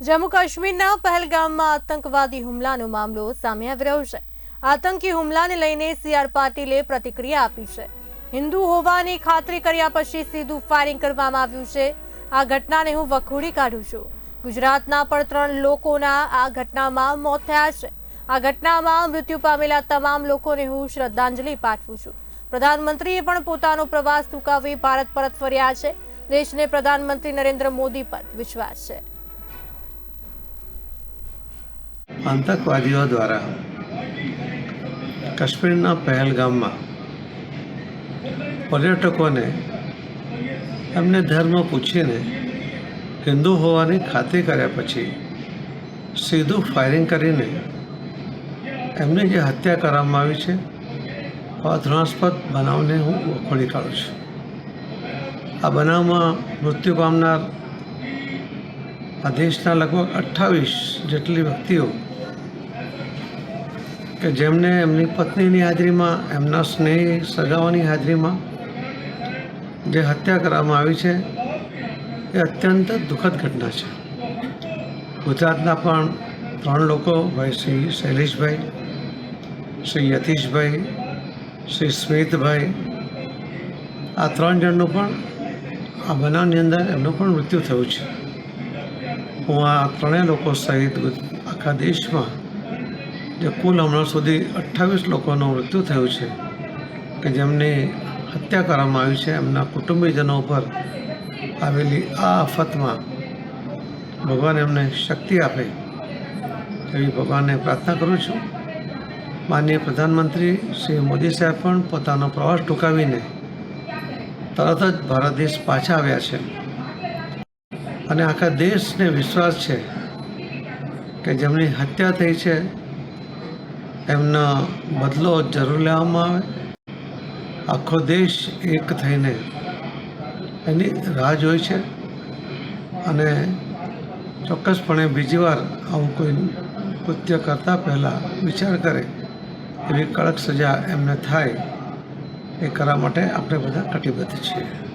જમ્મુ કાશ્મીરના પહેલગામમાં આતંકવાદી હુમલાનો મામલો સામે આવી રહ્યો છે. આતંકી હુમલાને લઈને સીઆર પાટીલે પ્રતિક્રિયા આપી છે. હિન્દુ હોવાની ખાતરી કર્યા પછી સીધું ફાયરિંગ કરવામાં આવ્યું છે. આ ઘટનાને હું વખોડી કાઢું છું. ગુજરાતના પણ ત્રણ લોકોના આ ઘટનામાં મોત થયા છે. આ ઘટનામાં મૃત્યુ પામેલા તમામ લોકોને હું શ્રદ્ધાંજલિ પાઠવું છું. પ્રધાનમંત્રીએ પણ પોતાનો પ્રવાસ ટૂંકાવી ભારત પરત ફર્યા છે. દેશને પ્રધાનમંત્રી નરેન્દ્ર મોદી પર વિશ્વાસ છે. આતંકવાદીઓ દ્વારા કાશ્મીરના પહેલગામમાં પર્યટકોને એમને ધર્મ પૂછીને હિન્દુ હોવાની ખાતરી કર્યા પછી સીધું ફાયરિંગ કરીને એમની જે હત્યા કરવામાં આવી છે, આ ધૃણાસ્પદ બનાવને હું વખોડી કાઢું છું. આ બનાવમાં મૃત્યુ પામનાર આ દેશના લગભગ અઠ્ઠાવીસ જેટલી વ્યક્તિઓ કે જેમને એમની પત્નીની હાજરીમાં, એમના સ્નેહી સગાઓની હાજરીમાં જે હત્યા કરવામાં આવી છે, એ અત્યંત દુઃખદ ઘટના છે. ગુજરાતના પણ ત્રણ લોકો, ભાઈ શ્રી શૈલેષભાઈ, શ્રી યતીશભાઈ, શ્રી સ્મિતભાઈ, આ ત્રણ જણનું પણ, આ બનાવની અંદર એમનું પણ મૃત્યુ થયું છે. હું આ ત્રણેય લોકો સહિત આખા દેશમાં જે કુલ હમણાં સુધી અઠ્ઠાવીસ લોકોનું મૃત્યુ થયું છે કે જેમની હત્યા કરવામાં આવી છે. એમના કુટુંબીજનો ઉપર આવેલી આ આફતમાં ભગવાન એમને શક્તિ આપે એવી ભગવાનને પ્રાર્થના કરું છું. માનનીય પ્રધાનમંત્રી શ્રી મોદી સાહેબ પણ પોતાનો પ્રવાસ ટૂંકાવીને તરત જ ભારત દેશ પાછા આવ્યા છે. અને આખા દેશને વિશ્વાસ છે કે જેમની હત્યા થઈ છે એમનો બદલો જરૂર લેવામાં આવે. આખો દેશ એક થઈને એની રાહ જોઈ છે. અને ચોક્કસપણે બીજી વાર આવું કોઈ કૃત્ય કરતાં પહેલાં વિચાર કરે એવી કડક સજા એમને થાય એ કરવા માટે આપણે બધા કટિબદ્ધ છીએ.